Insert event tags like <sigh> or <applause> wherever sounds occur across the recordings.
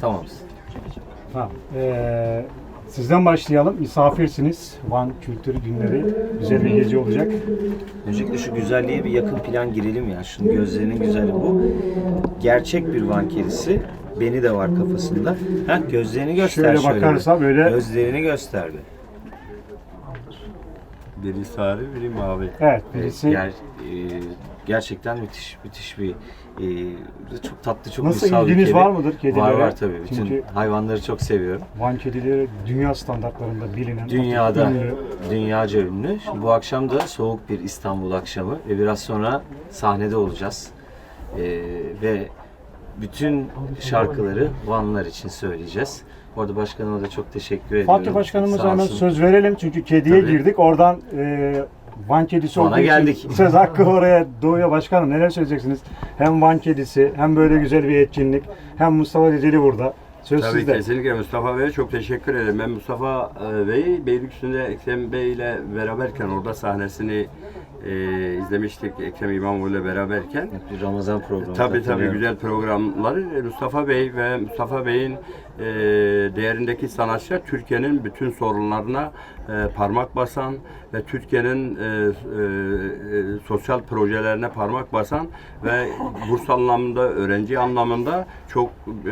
Tamamız. Tamam. Ee, sizden başlayalım. Misafirsiniz. Van Kültürü Günleri. Güzel bir gece olacak. Öncelikle şu güzelliğe bir yakın plan girelim ya. Şunun gözlerinin güzelliği bu. Gerçek bir van kedisi. Beni de var kafasında. Heh, gözlerini göster Şöyle şöyle. bakarsa bir. böyle- Gözlerini göster bir. Biri sarı, biri mavi. Evet. Birisi Ger- e, gerçekten müthiş müthiş bir e, çok tatlı çok Nasıl uysal bir ilginiz kedi. var mıdır kedilere? Var var tabii. Bütün Çünkü- hayvanları çok seviyorum. Van kedileri dünya standartlarında bilinen Dünyada ünlü. dünyaca ünlü. Şimdi bu akşam da soğuk bir İstanbul akşamı ve biraz sonra sahnede olacağız. E, ve bütün şarkıları Vanlar için söyleyeceğiz. Bu arada başkanıma da çok teşekkür ediyorum. Fatih Başkanımıza Sağ hemen olsun. söz verelim çünkü kediye Tabii. girdik. Oradan e, Van kedisi Van'a olduğu için geldik. <laughs> söz hakkı oraya doğuya başkanım. Neler söyleyeceksiniz? Hem Van kedisi hem böyle güzel bir etkinlik hem Mustafa Ceceli burada. Söz Tabii sizde. kesinlikle Mustafa Bey'e çok teşekkür ederim. Ben Mustafa e, Bey'i Beylikdüzü'nde Ekrem Bey ile beraberken orada sahnesini e, izlemiştik Ekrem İmamoğlu ile beraberken. bir Ramazan programı. Tabii tabii güzel programları. Mustafa Bey ve Mustafa Bey'in e, değerindeki sanatçılar Türkiye'nin bütün sorunlarına e, parmak basan ve Türkiye'nin e, e, e, sosyal projelerine parmak basan ve <laughs> burs anlamında, öğrenci anlamında çok e,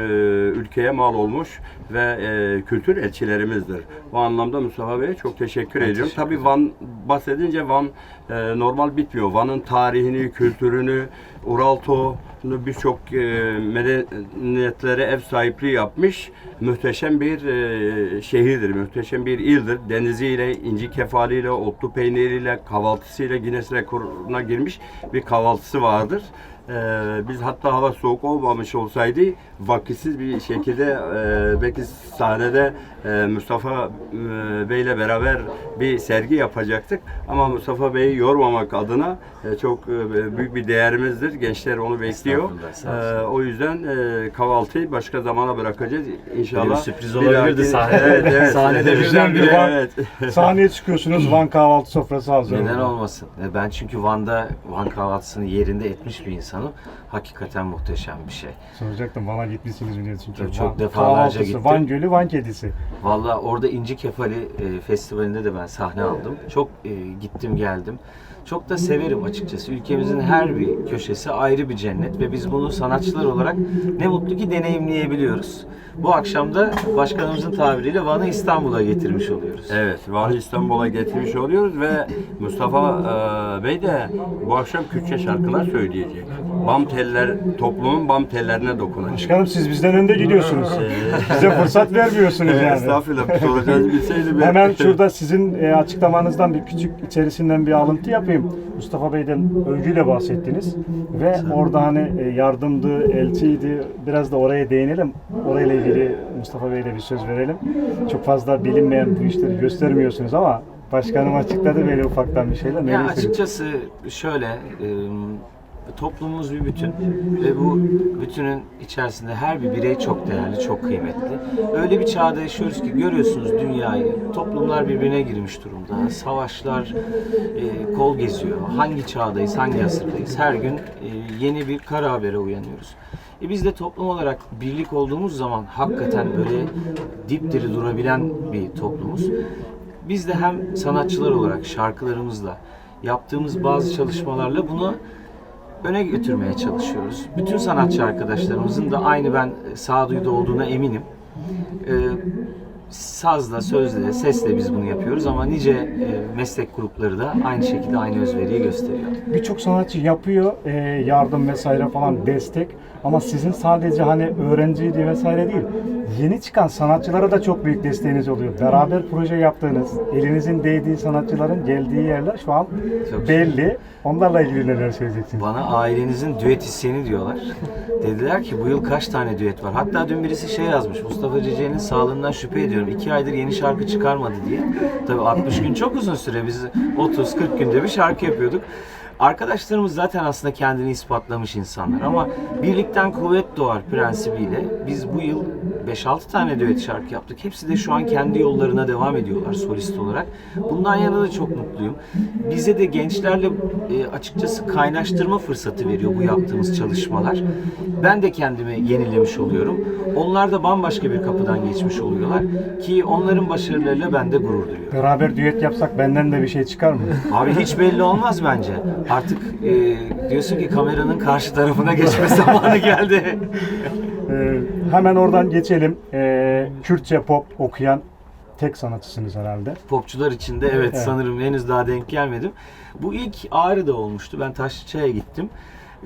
ülkeye mal olmuş ve e, kültür elçilerimizdir. Bu anlamda Mustafa Bey'e çok teşekkür ediyorum. Tabii Van bahsedince Van e, normal bitmiyor. Van'ın tarihini, kültürünü, Uralto'nu birçok e, medeniyetlere ev sahipliği yapmış muhteşem bir e, şehirdir, muhteşem bir ildir. Deniziyle, inci kefaliyle, otlu peyniriyle, kahvaltısıyla Guinness rekoruna girmiş bir kahvaltısı vardır. E, biz hatta hava soğuk olmamış olsaydı vakitsiz bir şekilde e, belki sahnede Mustafa e, Bey'le beraber bir sergi yapacaktık. Ama Mustafa Bey'i yormamak adına e, çok e, büyük bir değerimizdir. Gençler onu bekliyor. Estağfurullah, sağ olsun. E, o yüzden kahvaltıyı başka zamana bırakacağız. İnşallah. Bir sürpriz bir olabilirdi sahnede. Evet, evet. <laughs> Sahnede Evet, birdenbire evet, Van- <laughs> evet. Sahneye çıkıyorsunuz Van kahvaltı sofrası hazır. Neden olmasın? E, Ben çünkü Van'da Van kahvaltısını yerinde etmiş bir insanım. Hakikaten muhteşem bir şey. Soracaktım Van'a gitmişsiniz mi diye çünkü. Çok Van defalarca gittim. Van Gölü, Van kedisi. Vallahi orada İnci Kefali e, Festivali'nde de ben sahne aldım. Çok e, gittim geldim. Çok da severim açıkçası. Ülkemizin her bir köşesi ayrı bir cennet ve biz bunu sanatçılar olarak ne mutlu ki deneyimleyebiliyoruz. Bu akşam da başkanımızın tabiriyle Van'ı İstanbul'a getirmiş oluyoruz. Evet, Van'ı İstanbul'a getirmiş oluyoruz ve Mustafa e, Bey de bu akşam Kürtçe şarkılar söyleyecek. Bam teller, toplumun bam tellerine dokunacak. Başkanım siz bizden önde gidiyorsunuz. Bize fırsat vermiyorsunuz yani. Estağfurullah, soracağınızı bilseydim. ben- Hemen şurada sizin e, açıklamanızdan bir küçük içerisinden bir alıntı yapayım. Mustafa Bey'den övgüyle bahsettiniz ve orada hani e, yardımdı, elçiydi. Biraz da oraya değinelim. Orayla ilgili Mustafa Bey'le bir söz verelim. Çok fazla bilinmeyen bu işleri göstermiyorsunuz ama başkanım açıkladı böyle ufaktan bir şeyler. Ya açıkçası şöyle e, toplumumuz bir bütün ve bu bütünün içerisinde her bir birey çok değerli, çok kıymetli. Öyle bir çağda yaşıyoruz ki görüyorsunuz dünyayı. Toplumlar birbirine girmiş durumda. Savaşlar e, kol geziyor. Hangi çağdayız, hangi asırdayız? Her gün e, yeni bir kara habere uyanıyoruz. E biz de toplum olarak birlik olduğumuz zaman hakikaten böyle dipdiri durabilen bir toplumuz. Biz de hem sanatçılar olarak şarkılarımızla yaptığımız bazı çalışmalarla bunu öne götürmeye çalışıyoruz. Bütün sanatçı arkadaşlarımızın da aynı ben sağduyuda olduğuna eminim. Ee, sazla, sözle, sesle biz bunu yapıyoruz ama nice e, meslek grupları da aynı şekilde aynı özveriyi gösteriyor. Birçok sanatçı yapıyor e, yardım vesaire falan destek ama sizin sadece hani öğrenciydi vesaire değil yeni çıkan sanatçılara da çok büyük desteğiniz oluyor. Beraber proje yaptığınız, elinizin değdiği sanatçıların geldiği yerler şu an Çok belli. Onlarla ilgili neler söyleyeceksiniz? Bana ailenizin düet hisseni diyorlar. Dediler ki bu yıl kaç tane düet var? Hatta dün birisi şey yazmış. Mustafa Ceceli'nin sağlığından şüphe ediyorum. İki aydır yeni şarkı çıkarmadı diye. Tabii 60 gün çok uzun süre. Biz 30-40 günde bir şarkı yapıyorduk. Arkadaşlarımız zaten aslında kendini ispatlamış insanlar ama birlikten kuvvet doğar prensibiyle biz bu yıl 5-6 tane düet şarkı yaptık. Hepsi de şu an kendi yollarına devam ediyorlar solist olarak. Bundan yana da çok mutluyum. Bize de gençlerle e, açıkçası kaynaştırma fırsatı veriyor bu yaptığımız çalışmalar. Ben de kendimi yenilemiş oluyorum. Onlar da bambaşka bir kapıdan geçmiş oluyorlar ki onların başarılarıyla ben de gurur duyuyorum. Beraber düet yapsak benden de bir şey çıkar mı? Abi hiç belli olmaz bence. Artık e, diyorsun ki kameranın karşı tarafına geçme <laughs> zamanı geldi. Ee, hemen oradan geçelim. Ee, Kürtçe pop okuyan tek sanatçısınız herhalde. Popçular içinde evet, Evet. sanırım henüz daha denk gelmedim. Bu ilk Ağrı'da olmuştu. Ben Taşlıçay'a gittim.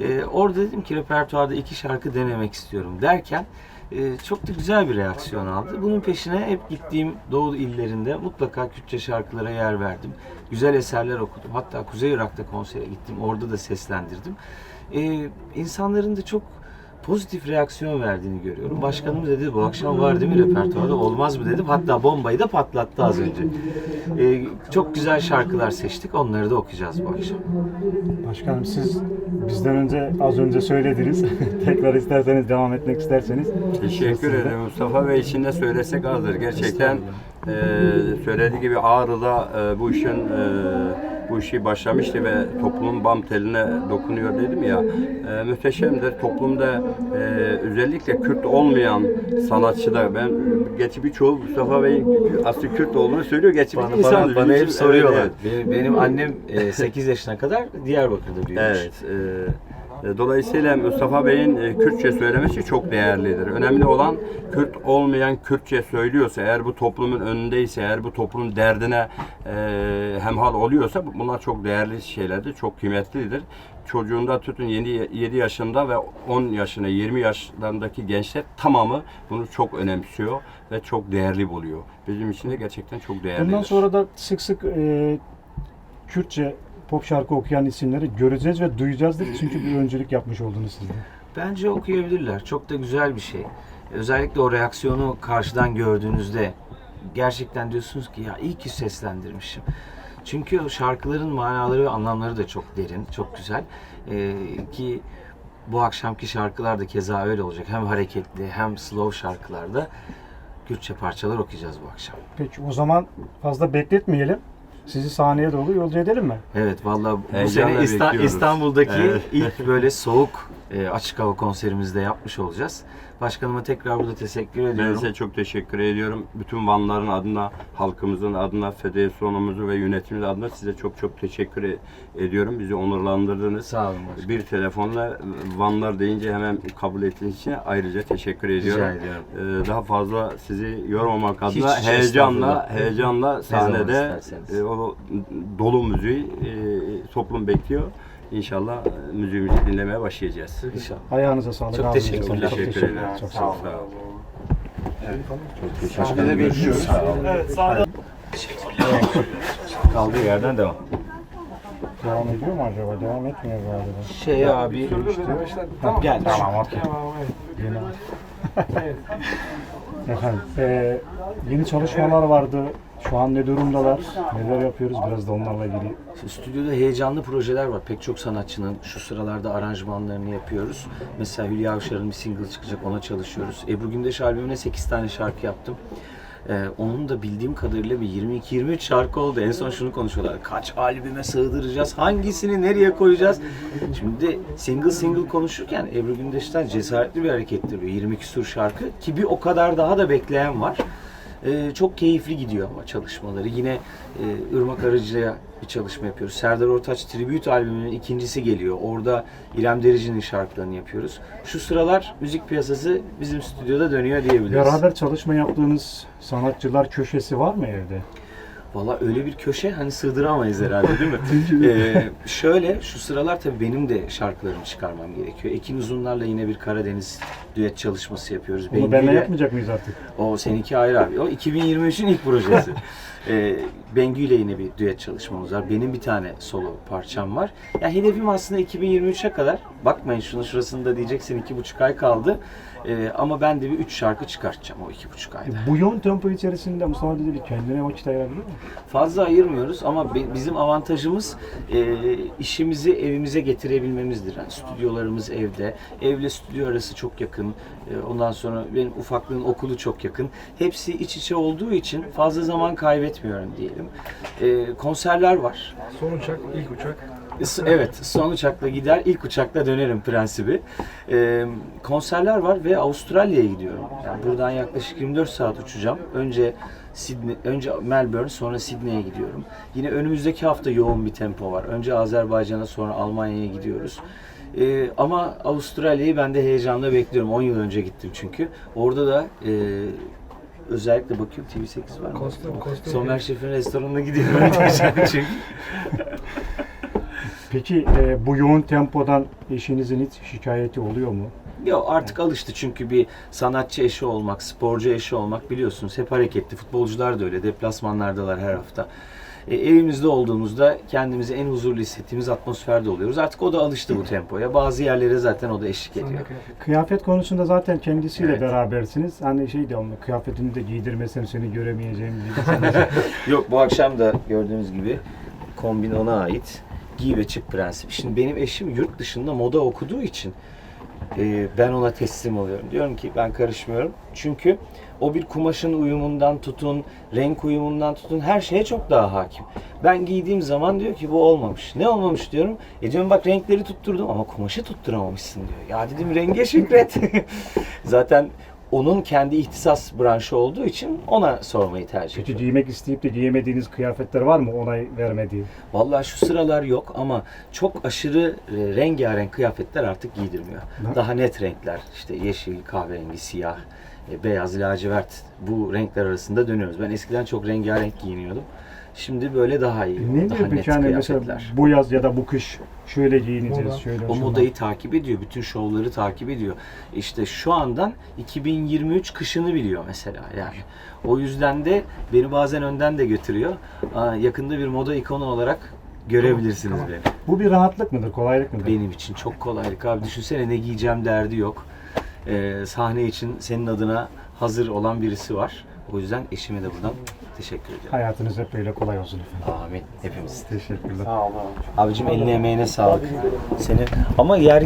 E, orada dedim ki repertuarda iki şarkı denemek istiyorum derken e, çok da güzel bir reaksiyon aldı. Bunun peşine hep gittiğim Doğu illerinde mutlaka Kürtçe şarkılara yer verdim. Güzel eserler okudum. Hatta Kuzey Irak'ta konsere gittim. Orada da seslendirdim. E, insanların da çok pozitif reaksiyon verdiğini görüyorum. Başkanımız dedi bu akşam var değil mi repertuarda olmaz mı dedim. Hatta bombayı da patlattı az önce. E, çok güzel şarkılar seçtik. Onları da okuyacağız bu akşam. Başkanım siz bizden önce az önce söylediniz. <laughs> Tekrar isterseniz devam etmek isterseniz. Teşekkür ederim. Mustafa Bey için de söylesek azdır. Gerçekten e, söylediği gibi Ağrı'da e, bu işin e, bu işi başlamıştı ve toplumun bam teline dokunuyor dedim ya. E, muhteşemdir. Toplumda e, özellikle Kürt olmayan sanatçı da ben geçi birçoğu Mustafa Bey'in aslı Kürt olduğunu söylüyor. Geçi Bana, bir bana, insan. bana hep soruyorlar. Evet, evet. Benim, benim annem e, 8 yaşına kadar Diyarbakır'da büyümüş. Evet. e, Dolayısıyla Mustafa Bey'in e, Kürtçe söylemesi çok değerlidir. Önemli olan Kürt olmayan Kürtçe söylüyorsa, eğer bu toplumun önündeyse, eğer bu toplumun derdine e, hemhal oluyorsa bu- bunlar çok değerli şeylerdir, çok kıymetlidir. Çocuğunda tutun 7, 7 yaşında ve 10 yaşına, 20 yaşlarındaki gençler tamamı bunu çok önemsiyor ve çok değerli buluyor. Bizim için de gerçekten çok değerlidir. Bundan sonra da sık sık e, Kürtçe pop şarkı okuyan isimleri göreceğiz ve duyacağızdır. Çünkü bir öncülük yapmış oldunuz siz de. Bence okuyabilirler. Çok da güzel bir şey. Özellikle o reaksiyonu karşıdan gördüğünüzde gerçekten diyorsunuz ki ya iyi ki seslendirmişim. Çünkü o şarkıların manaları ve anlamları da çok derin, çok güzel. Ee, ki bu akşamki şarkılar da keza öyle olacak. Hem hareketli hem slow şarkılarda Kürtçe parçalar okuyacağız bu akşam. Peki o zaman fazla bekletmeyelim. Sizi sahneye doğru yolcu edelim mi? Evet vallahi bu Heyecanla sene İsta- bekliyoruz. İstanbul'daki Evet. ilk böyle soğuk e, açık hava konserimizde yapmış olacağız. Başkanıma tekrar burada teşekkür Ben ediyorum. size çok teşekkür ediyorum. Bütün Vanların adına, halkımızın adına, federasyonumuzu ve yönetimimiz adına size çok çok teşekkür e- ediyorum. Bizi onurlandırdınız. Sağ olun başkanım. Bir telefonla Vanlar deyince hemen kabul ettiğiniz için ayrıca teşekkür ediyorum. ediyorum. Ee, daha fazla sizi yormamak adına hiç heyecanla heyecanla sahnede e, o dolu müziği e, toplum bekliyor. İnşallah e, müziğimizi dinlemeye başlayacağız. İnşallah. Ayağınıza sağlık. Çok ağzınıza teşekkürler. sağlık. Çok Teşekkür ederim. Çok Sağ sağ olun. olun. Sahnede bekliyoruz. Kaldığı yerden devam. Devam ediyor mu acaba? Devam etmiyor galiba. Şey abi gel. Tamam, okey. Yeni. <laughs> Efendim, eee, yeni çalışmalar vardı. Şu an ne durumdalar? Neler yapıyoruz? Biraz da onlarla ilgili. Stüdyoda heyecanlı projeler var. Pek çok sanatçının şu sıralarda aranjmanlarını yapıyoruz. Mesela Hülya Avşar'ın bir single çıkacak ona çalışıyoruz. Ebru Gündeş albümüne 8 tane şarkı yaptım. Ee, onun da bildiğim kadarıyla bir 22-23 şarkı oldu. En son şunu konuşuyorlar. Kaç albüme sığdıracağız? Hangisini nereye koyacağız? Şimdi single single konuşurken Ebru Gündeş'ten cesaretli bir harekettir bu. 20 küsur şarkı ki bir o kadar daha da bekleyen var. Ee, çok keyifli gidiyor ama çalışmaları. Yine e, Irmak Arıcı'ya bir çalışma yapıyoruz. Serdar Ortaç Tribute albümünün ikincisi geliyor. Orada İrem Derici'nin şarkılarını yapıyoruz. Şu sıralar müzik piyasası bizim stüdyoda dönüyor diyebiliriz. Beraber çalışma yaptığınız sanatçılar köşesi var mı evde? Valla öyle bir köşe hani sığdıramayız herhalde <laughs> değil mi? ee, şöyle şu sıralar tabii benim de şarkılarımı çıkarmam gerekiyor. Ekin Uzunlar'la yine bir Karadeniz düet çalışması yapıyoruz. Bunu Bengü'yle- benle yapmayacak mıyız artık? O seninki ayrı abi. O 2023'ün ilk projesi. <laughs> ee, Bengü ile yine bir düet çalışmamız var. Benim bir tane solo parçam var. Ya hedefim aslında 2023'e kadar. Bakmayın şunun şurasında diyeceksin iki buçuk ay kaldı. Ee, ama ben de bir üç şarkı çıkartacağım o iki buçuk ayda. Bu yoğun tempo içerisinde Mustafa dedi kendine vakit ayırabiliyor mu? fazla ayırmıyoruz ama bi- bizim avantajımız e, işimizi evimize getirebilmemizdir. Yani stüdyolarımız evde, evle stüdyo arası çok yakın. E, ondan sonra benim ufaklığın okulu çok yakın. Hepsi iç içe olduğu için fazla zaman kaybetmiyorum diyelim. E, konserler var. Son uçak, ilk uçak. Evet, son uçakla gider, ilk uçakla dönerim prensibi. Ee, konserler var ve Avustralya'ya gidiyorum. Yani buradan yaklaşık 24 saat uçacağım. Önce Sydney, önce Melbourne, sonra Sydney'e gidiyorum. Yine önümüzdeki hafta yoğun bir tempo var. Önce Azerbaycan'a, sonra Almanya'ya gidiyoruz. Ee, ama Avustralya'yı ben de heyecanla bekliyorum. 10 yıl önce gittim çünkü. Orada da e, özellikle bakıyorum TV8 var mı? Kostüm, kostüm. Somer Şef'in restoranına gidiyorum <laughs> çünkü. <laughs> Peki e, bu yoğun tempodan eşinizin hiç şikayeti oluyor mu? Yok artık alıştı çünkü bir sanatçı eşi olmak, sporcu eşi olmak biliyorsunuz hep hareketli. Futbolcular da öyle, deplasmanlardalar her hafta. E, evimizde olduğumuzda kendimizi en huzurlu hissettiğimiz atmosferde oluyoruz. Artık o da alıştı bu tempoya. Bazı yerlere zaten o da eşlik ediyor. Kıyafet konusunda zaten kendisiyle Evet. berabersiniz. Hani şey de onu kıyafetini de giydirmesem seni göremeyeceğim gibi. <laughs> Yok bu akşam da gördüğünüz gibi kombin ona ait. Giy ve çık prensip. Şimdi benim eşim yurt dışında moda okuduğu için e, ben ona teslim oluyorum. Diyorum ki ben karışmıyorum. Çünkü o bir kumaşın uyumundan tutun, renk uyumundan tutun her şeye çok daha hakim. Ben giydiğim zaman diyor ki bu olmamış. Ne olmamış diyorum. E diyorum bak renkleri tutturdum ama kumaşı tutturamamışsın diyor. Ya dedim renge şükret. <laughs> Zaten onun kendi ihtisas branşı olduğu için ona sormayı tercih Peki ediyorum. giymek isteyip de giyemediğiniz kıyafetler var mı onay vermediği? Vallahi şu sıralar yok ama çok aşırı e, rengarenk kıyafetler artık giydirmiyor. Ne? Daha net renkler işte yeşil, kahverengi, siyah, e, beyaz, lacivert bu renkler arasında dönüyoruz. Ben eskiden çok rengarenk giyiniyordum. Şimdi böyle daha iyi. Ne daha diyor net peki mesela kıyafetler. bu yaz ya da bu kış şöyle giyineceğiz, Moda. şöyle O şundan. modayı takip ediyor, bütün şovları takip ediyor. İşte şu andan 2023 kışını biliyor mesela yani. O yüzden de beni bazen önden de götürüyor. Aa, yakında bir moda ikonu olarak görebilirsiniz beni. Bu bir rahatlık mıdır, kolaylık mıdır? Benim için çok kolaylık abi. Düşünsene ne giyeceğim derdi yok. Ee, sahne için senin adına hazır olan birisi var. O yüzden eşime de buradan teşekkür ediyorum. Hayatınız hep böyle kolay olsun efendim. Amin. Hepimiz. Teşekkürler. Abicim eline emeğine sağlık. Senin ama yer